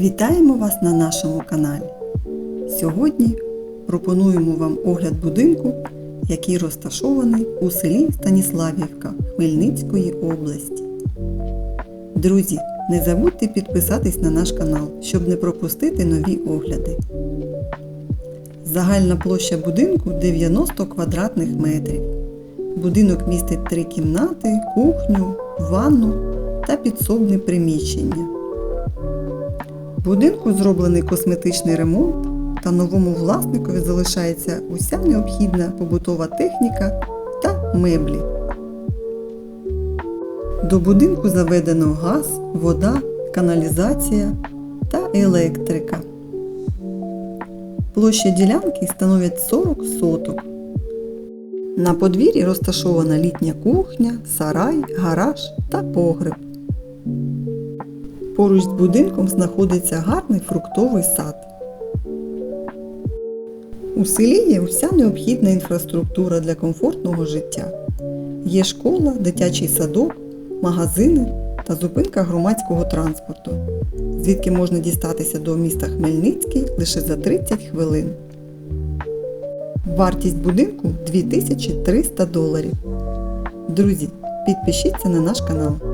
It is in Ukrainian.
Вітаємо вас на нашому каналі. Сьогодні пропонуємо вам огляд будинку, який розташований у селі Станіславівка Хмельницької області. Друзі, не забудьте підписатись на наш канал, щоб не пропустити нові огляди. Загальна площа будинку 90 квадратних метрів. Будинок містить три кімнати, кухню, ванну та підсобне приміщення. Будинку зроблений косметичний ремонт, та новому власникові залишається уся необхідна побутова техніка та меблі. До будинку заведено газ, вода, каналізація та електрика. Площа ділянки становить 40 соток. На подвір'ї розташована літня кухня, сарай, гараж та погреб. Поруч з будинком знаходиться гарний фруктовий сад. У селі є вся необхідна інфраструктура для комфортного життя. Є школа, дитячий садок, магазини та зупинка громадського транспорту, звідки можна дістатися до міста Хмельницький лише за 30 хвилин. Вартість будинку 2300 доларів. Друзі, підпишіться на наш канал.